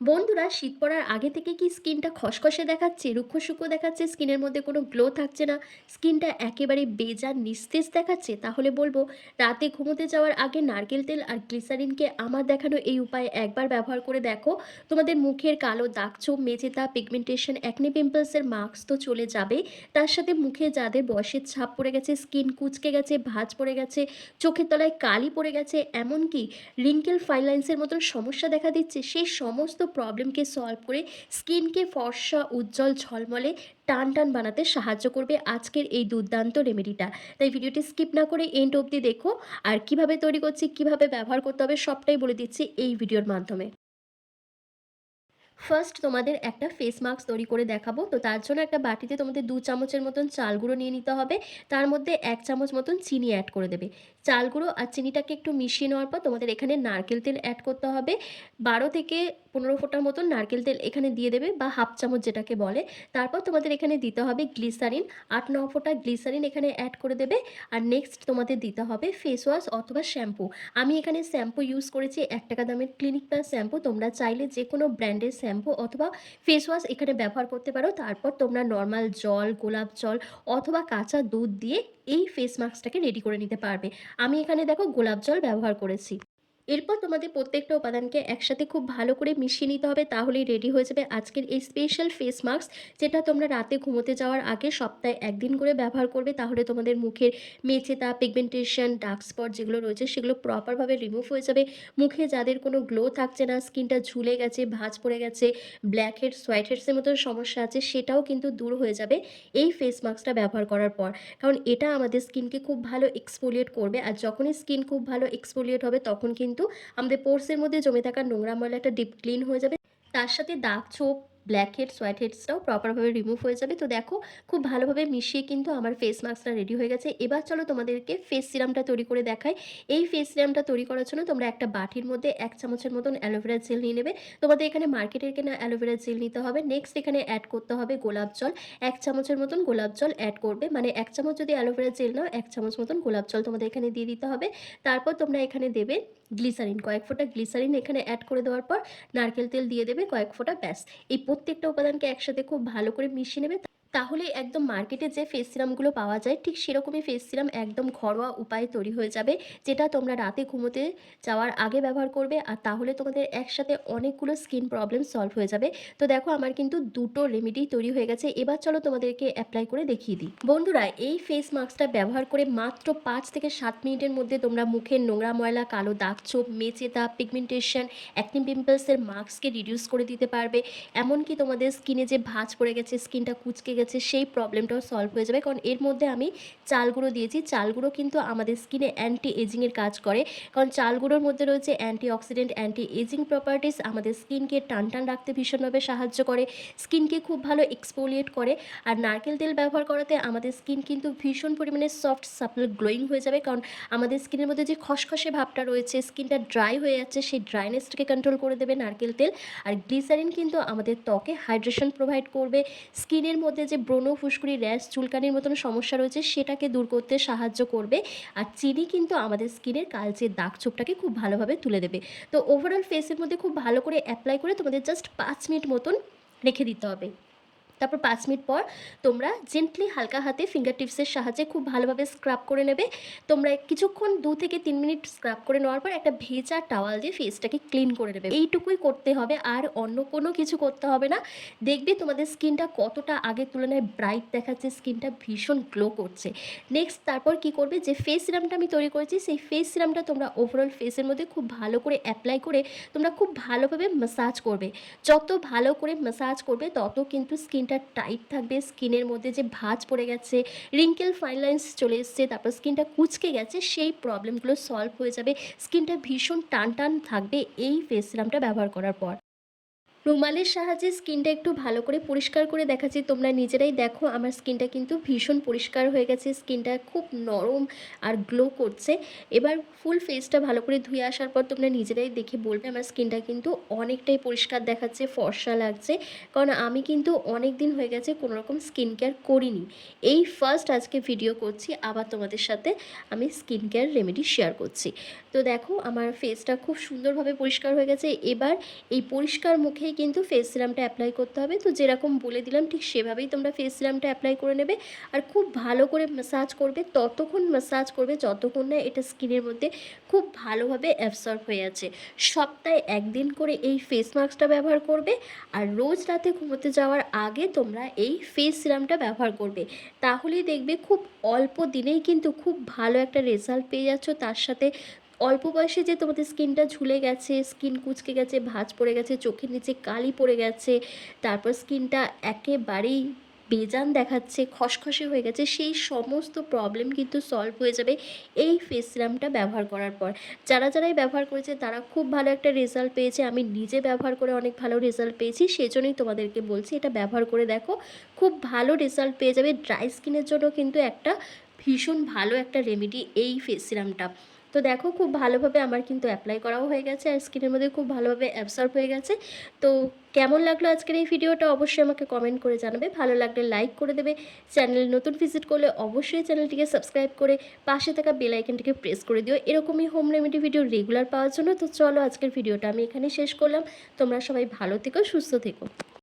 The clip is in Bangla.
বন্ধুরা, শীত পড়ার আগে থেকে কি স্কিনটা খসখসে দেখাচ্ছে, রুক্ষ শুকো দেখাচ্ছে, স্কিনের মধ্যে কোনো গ্লো থাকছে না, স্কিনটা একেবারে বেজার নিস্তেজ দেখাচ্ছে? তাহলে বলব, রাতে ঘুমোতে যাওয়ার আগে নারকেল তেল আর গ্লিসারিনকে আমার দেখানো এই উপায়ে একবার ব্যবহার করে দেখো। তোমাদের মুখের কালো দাগ দাগছোপ মেজেতা পিগমেন্টেশন অ্যাকনে পিম্পলসের মার্কস তো চলে যাবে। তার সাথে মুখে যাদের বয়সের ছাপ পড়ে গেছে স্কিন কুচকে গেছে, ভাঁজ পড়ে গেছে, চোখের তলায় কালি পড়ে গেছে, এমনকি রিঙ্কেল ফাইলাইন্সের মতন সমস্যা দেখা দিচ্ছে সেই সমস্ত প্রবলেমকে সলভ করে স্কিনকে ফর্সা, উজ্জ্বল, ঝলমলে টান টান বানাতে সাহায্য করবে আজকের এই দুর্দান্ত রেমেডিটা তাই ভিডিওটি স্কিপ না করে এন্ড অবধি দেখো। আর কীভাবে তৈরি করছি, কীভাবে ব্যবহার করতে হবে সবটাই বলে দিচ্ছি এই ভিডিওর মাধ্যমে। ফার্স্ট তোমাদের একটা ফেস মাস্ক তৈরি করে দেখাবো। তো তার জন্য একটা বাটিতে তোমাদের দু চামচের মতন চাল গুঁড়ো নিয়ে নিতে হবে। তার মধ্যে এক চামচ মতন চিনি অ্যাড করে দেবে। চাল গুঁড়ো আর চিনিটাকে একটু মিশিয়ে নেওয়ার পর তোমাদের এখানে নারকেল তেল অ্যাড করতে হবে। বারো থেকে পনেরো ফোঁটার মতন নারকেল তেল এখানে দিয়ে দেবে বা হাফ চামচ যেটাকে বলে। তারপর তোমাদের এখানে দিতে হবে গ্লিসারিন আট ন ফোঁটা গ্লিসারিন এখানে অ্যাড করে দেবে। আর নেক্সট তোমাদের দিতে হবে ফেস ওয়াশ অথবা শ্যাম্পু আমি এখানে শ্যাম্পু ইউজ করেছি। এক টাকা দামের ক্লিনিক প্লাস শ্যাম্পু তোমরা চাইলে যে কোনো ব্র্যান্ডের শ্যাম্পু অথবা ফেস ওয়াশ এখানে ব্যবহার করতে পারো। তারপর তোমরা নর্মাল জল, গোলাপ জল অথবা কাঁচা দুধ দিয়ে এই ফেস মাস্কটাকে রেডি করে নিতে পারবে। আমি এখানে দেখো গোলাপ জল ব্যবহার করেছি। এরপর তোমাদের প্রত্যেকটা উপাদানকে একসাথে খুব ভালো করে মিশিয়ে নিতে হবে, তাহলেই রেডি হয়ে যাবে আজকের এই স্পেশাল ফেস মাস্ক যেটা তোমরা রাতে ঘুমোতে যাওয়ার আগে সপ্তাহে একদিন করে ব্যবহার করবে, তাহলে তোমাদের মুখের মেচেতা পিগমেন্টেশন ডার্ক স্পট যেগুলো রয়েছে, সেগুলো প্রপারভাবে রিমুভ হয়ে যাবে। মুখে যাদের কোনো গ্লো থাকছে না স্কিনটা ঝুলে গেছে, ভাঁজ পড়ে গেছে ব্ল্যাক হেডস হোয়াইট হেডসের মতো সমস্যা আছে, সেটাও কিন্তু দূর হয়ে যাবে এই ফেস মাস্কটা ব্যবহার করার পর। কারণ এটা আমাদের স্কিনকে খুব ভালো এক্সপোলিয়েট করবে, আর যখনই স্কিন খুব ভালো এক্সপোলিয়েট হবে, তখন কিন্তু আমাদের পোর্সের মধ্যে জমে থাকা নোংরা ময়লা একটা ডিপ ক্লিন হয়ে যাবে। তার সাথে দাগ ছোপ ব্ল্যাক হেডস হোয়াইট হেডসটাও প্রপারভাবে রিমুভ হয়ে যাবে। তো দেখো, খুব ভালোভাবে মিশিয়ে কিন্তু আমার ফেস মাস্কটা রেডি হয়ে গেছে। এবার চলো তোমাদেরকে ফেস সিরামটা তৈরি করে দেখাই। এই ফেস সিরামটা তৈরি করার জন্য তোমরা একটা বাটির মধ্যে এক চামচের মতন অ্যালোভেরা জেল নিয়ে নেবে। তোমাদের এখানে মার্কেটের কেনা অ্যালোভেরা জেল নিতে হবে। নেক্সট এখানে অ্যাড করতে হবে গোলাপ জল। এক চামচের মতন গোলাপ জল অ্যাড করবে। মানে এক চামচ যদি অ্যালোভেরা জেল নাও, এক চামচ মতন গোলাপ জল তোমাদের এখানে দিয়ে দিতে হবে। তারপর তোমরা এখানে দেবে গ্লিসারিন কয়েক ফোঁটা গ্লিসারিন এখানে অ্যাড করে দেওয়ার পর নারকেল তেল দিয়ে দেবে কয়েক ফোঁটা ব্যাস। এই প্রত্যেকটা উপাদানকে একসাথে খুব ভালো করে মিশিয়ে নেবে তাহলে একদম মার্কেটে যে ফেস সিরামগুলো পাওয়া যায়, ঠিক সেরকমই ফেস সিরাম একদম ঘরোয়া উপায়ে তৈরি হয়ে যাবে, যেটা তোমরা রাতে ঘুমোতে যাওয়ার আগে ব্যবহার করবে, আর তাহলে তোমাদের একসাথে অনেকগুলো স্কিন প্রবলেম সলভ হয়ে যাবে। তো দেখো আমার কিন্তু দুটো রেমেডি তৈরি হয়ে গেছে, এবার চলো তোমাদেরকে অ্যাপ্লাই করে দেখিয়ে দিই। বন্ধুরা, এই ফেস মাস্কটা ব্যবহার করে মাত্র পাঁচ থেকে সাত মিনিটের মধ্যে তোমরা মুখের নোংরা ময়লা, কালো দাগ চোপ মেচে দাগ পিগমেন্টেশন অ্যাকনি পিম্পলসের মাস্ককে রিডিউস করে দিতে পারবে। এমনকি তোমাদের স্কিনে যে ভাঁজ পড়ে গেছে স্কিনটা কুচকে গেছে, সেই প্রবলেমটাও সলভ হয়ে যাবে। কারণ এর মধ্যে আমি চাল গুঁড়ো দিয়েছি। চাল গুঁড়ো কিন্তু আমাদের স্কিনে অ্যান্টি এজিংয়ের কাজ করে। কারণ চাল গুঁড়োর মধ্যে রয়েছে antioxidant anti ageing properties আমাদের স্কিনকে টান টান রাখতে ভীষণভাবে সাহায্য করে। স্কিনকে খুব ভালো এক্সপোলিয়েট করে। আর নারকেল তেল ব্যবহার করাতে আমাদের স্কিন কিন্তু ভীষণ পরিমাণে সফট সাপল গ্লোয়িং হয়ে যাবে। কারণ আমাদের স্কিনের মধ্যে যে খসখসে ভাবটা রয়েছে স্কিনটা ড্রাই হয়ে যাচ্ছে, সেই ড্রাইনেসটাকে কন্ট্রোল করে দেবে নারকেল তেল। আর গ্লিসারিন কিন্তু আমাদের ত্বকে হাইড্রেশন প্রোভাইড করবে। স্কিনের মধ্যে যে ব্রণ ফুসকুড়ি র্যাশ চুলকানির মতন সমস্যা রয়েছে, সেটাকে দূর করতে সাহায্য করবে। আর চিনি কিন্তু আমাদের স্কিনের কালচে দাগ ছোপটাকে খুব ভালোভাবে তুলে দেবে। তো ওভারঅল ফেসের মধ্যে খুব ভালো করে অ্যাপ্লাই করে তোমাদের জাস্ট পাঁচ মিনিট মতন রেখে দিতে হবে। তারপর পাঁচ মিনিট পর তোমরা জেন্টলি হালকা হাতে ফিঙ্গার টিপসের সাহায্যে খুব ভালোভাবে স্ক্রাব করে নেবে। তোমরা কিছুক্ষণ দু থেকে তিন মিনিট স্ক্রাব করে নেওয়ার পর একটা ভেজা টাওয়াল দিয়ে ফেসটাকে ক্লিন করে নেবে। এইটুকুই করতে হবে, আর অন্য কোনো কিছু করতে হবে না। দেখবে তোমাদের স্কিনটা কতটা আগের তুলনায় ব্রাইট দেখাচ্ছে, স্কিনটা ভীষণ গ্লো করছে। নেক্সট তারপর কি করবে, যে ফেস সিরামটা আমি তৈরি করেছি, সেই ফেস সিরামটা তোমরা ওভারঅল ফেসের মধ্যে খুব ভালো করে অ্যাপ্লাই করে তোমরা খুব ভালোভাবে মাসাজ করবে। যত ভালো করে মাসাজ করবে, তত কিন্তু স্কিন স্কিনটা টাইট থাকবে, স্কিনের মধ্যে যে ভাঁজ পড়ে গেছে রিঙ্কেল ফাইন লাইন্স চলে এসছে, তারপর স্কিনটা কুচকে গেছে, সেই প্রবলেমগুলো সলভ হয়ে যাবে, স্কিনটা ভীষণ টান টান থাকবে এই ফেস সিরামটা ব্যবহার করার পর। রুমালের সাহায্যে স্কিনটা একটু ভালো করে পরিষ্কার করে দেখাচ্ছি। তোমরা নিজেরাই দেখো, আমার স্কিনটা কিন্তু ভীষণ পরিষ্কার হয়ে গেছে, স্কিনটা খুব নরম আর গ্লো করছে। এবার ফুল ফেসটা ভালো করে ধুয়ে আসার পর তোমরা নিজেরাই দেখে বলবে, আমার স্কিনটা কিন্তু অনেকটাই পরিষ্কার দেখাচ্ছে, ফর্সা লাগছে। কারণ আমি কিন্তু অনেক দিন হয়ে গেছে কোনো রকম স্কিন কেয়ার করিনি। এই ফার্স্ট আজকে ভিডিও করছি, আবার তোমাদের সাথে আমি স্কিন কেয়ার রেমেডি শেয়ার করছি। তো দেখো, আমার ফেসটা খুব সুন্দরভাবে পরিষ্কার হয়ে গেছে। এবার এই পরিষ্কার মুখে করেই কিন্তু ফেস সিরামটা অ্যাপ্লাই করতে হবে। তো যেরকম বলে দিলাম, ঠিক সেভাবেই তোমরা ফেস সিরামটা অ্যাপ্লাই করে নেবে। আর খুব ভালো করে ম্যাসাজ করবে, ততক্ষণ ম্যাসাজ করবে যতক্ষণ না এটা স্কিনের মধ্যে খুব ভালোভাবে অ্যাবসর্ব হয়ে আছে। সপ্তাহে একদিন করে এই ফেস মাস্কটা ব্যবহার করবে আর রোজ রাতে ঘুমোতে যাওয়ার আগে তোমরা এই ফেস সিরামটা ব্যবহার করবে। তাহলেই দেখবে খুব অল্প দিনেই কিন্তু খুব ভালো একটা রেজাল্ট পেয়ে যাচ্ছ। তার সাথে অল্প বয়সে যে তোমাদের স্কিনটা ঝুলে গেছে, স্কিন কুচকে গেছে, ভাঁজ পড়ে গেছে, চোখের নিচে কালি পড়ে গেছে, তারপর স্কিনটা একেবারেই বেজান দেখাচ্ছে, খসখসে হয়ে গেছে, সেই সমস্ত প্রবলেম কিন্তু সলভ হয়ে যাবে এই ফেস সিরামটা ব্যবহার করার পর। যারা যারাই ব্যবহার করেছে, তারা খুব ভালো একটা রেজাল্ট পেয়েছে, আমি নিজে ব্যবহার করে অনেক ভালো রেজাল্ট পেয়েছি, সেজন্যই তোমাদেরকে বলছি, এটা ব্যবহার করে দেখো, খুব ভালো রেজাল্ট পেয়ে যাবে ড্রাই স্কিনের জন্য কিন্তু একটা ভীষণ ভালো একটা রেমেডি এই ফেস সিরামটা তো দেখো খুব ভালোভাবে আমার কিন্তু অ্যাপ্লাই করাও হয়ে গেছে আর স্কিনের মধ্যে খুব ভালোভাবে অ্যাবসর্ব হয়ে গেছে। তো কেমন লাগল আজকের এই ভিডিওটা অবশ্যই আমাকে কমেন্ট করে জানাবে। ভালো লাগলে লাইক করে দেবে। চ্যানেল নতুন ভিজিট করলে অবশ্যই চ্যানেলটিকে সাবস্ক্রাইব করে পাশে থাকা বেল আইকনটিকে প্রেস করে দিও। এরকমই হোম রেমেডি ভিডিও রেগুলার পাওয়ার জন্য। তো চলো আজকের ভিডিওটা আমি এখানে শেষ করলাম। তোমরা সবাই ভালো থেকো, সুস্থ থেকো।